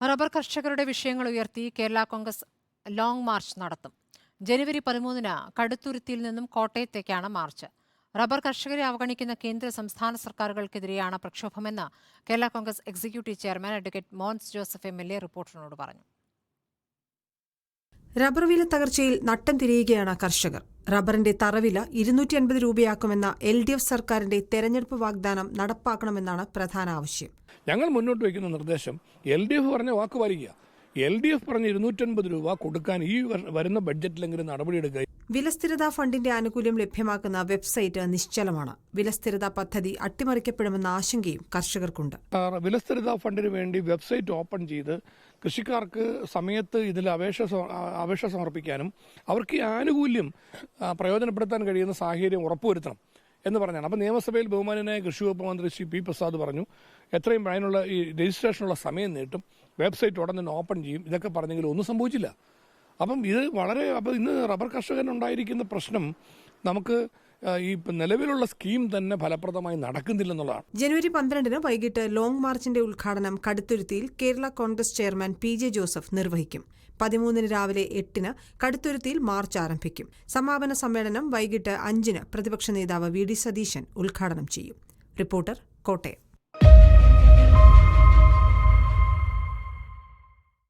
Rubber കർഷകരുടെ വിഷയങ്ങൾ ഉയർത്തി കേരള കോൺഗ്രസ് ലോങ് മാർച്ച് നടത്തും. ജനുവരി പതിമൂന്നിന് കടുത്തുരുത്തിയിൽ നിന്നും കോട്ടയത്തേക്കാണ് മാർച്ച് റബ്ബർ കർഷകരെ അവഗണിക്കുന്ന കേന്ദ്ര സംസ്ഥാന സർക്കാരുകൾക്കെതിരെയാണ് പ്രക്ഷോഭമെന്ന് Kerala Congress executive chairman advocate Mons Joseph M L A റിപ്പോർട്ടറിനോട് പറഞ്ഞു. റബ്ബർ വില തകർച്ചയിൽ നട്ടം തിരിയുകയാണ് കർഷകർ. റബ്ബറിന്റെ തറവില ഇരുന്നൂറ്റി അൻപത് രൂപയാക്കുമെന്ന എൽ ഡി എഫ് സർക്കാരിന്റെ തെരഞ്ഞെടുപ്പ് വാഗ്ദാനം നടപ്പാക്കണമെന്നാണ് പ്രധാന ആവശ്യം. ഞങ്ങൾ മുന്നോട്ട് വയ്ക്കുന്ന നിർദ്ദേശം എൽ ഡി എഫ് പറഞ്ഞ വാക്ക് പാലിക്കുക. എൽ ഡി എഫ് പറഞ്ഞ ഇരുന്നൂറ്റൻപത് രൂപ കൊടുക്കാൻ ഈ വരുന്ന ബഡ്ജറ്റിലെങ്കിലും നടപടിയെടുക്കുക. വിലസ്ഥിരതാ ഫണ്ടിന്റെ ആനുകൂല്യം ലഭ്യമാക്കുന്ന വെബ്സൈറ്റ് നിശ്ചലമാണ്. വിലസ്ഥിരതാ പദ്ധതി അട്ടിമറിക്കപ്പെടുമെന്ന ആശങ്കയും കർഷകർക്കുണ്ട്. വിലസ്ഥിരത ഫണ്ടിന് വേണ്ടി വെബ്സൈറ്റ് ഓപ്പൺ ചെയ്ത് കൃഷിക്കാർക്ക് സമയത്ത് ഇതിൽ അപേക്ഷ അപേക്ഷ സമർപ്പിക്കാനും അവർക്ക് ഈ ആനുകൂല്യം പ്രയോജനപ്പെടുത്താൻ കഴിയുന്ന സാഹചര്യം ഉറപ്പുവരുത്തണം. എന്ന് പറഞ്ഞാണ്. അപ്പം നിയമസഭയിൽ ബഹുമാനനായ കൃഷി വകുപ്പ് മന്ത്രി ശ്രീ പി പ്രസാദ് പറഞ്ഞു എത്രയും അതിനുള്ള ഈ രജിസ്ട്രേഷനുള്ള സമയം നീട്ടും വെബ്സൈറ്റ് ഉടൻ തന്നെ ഓപ്പൺ ചെയ്യും ഇതൊക്കെ പറഞ്ഞെങ്കിലും ഒന്നും സംഭവിച്ചില്ല. അപ്പം ഇത് വളരെ അപ്പം ഇന്ന് റബ്ബർ കർഷകനുണ്ടായിരിക്കുന്ന പ്രശ്നം നമുക്ക് ഈ നിലവിലുള്ള സ്കീം തന്നെ ഫലപ്രദമായി നടക്കുന്നില്ലെന്നുള്ളതാണ്. ജനുവരി പന്ത്രണ്ടിന് വൈകിട്ട് ലോങ് മാർച്ചിന്റെ ഉദ്ഘാടനം കടുത്തുരുത്തിയിൽ Kerala Congress chairman P J Joseph നിർവഹിക്കും. പതിമൂന്നിന് രാവിലെ എട്ടിന് കടുത്തുരുത്തിയിൽ മാർച്ച് ആരംഭിക്കും. സമാപന സമ്മേളനം വൈകിട്ട് അഞ്ചിന് പ്രതിപക്ഷ നേതാവ് വി ഡി സതീശൻ ഉദ്ഘാടനം ചെയ്യും. റിപ്പോർട്ടർ കോട്ടയം.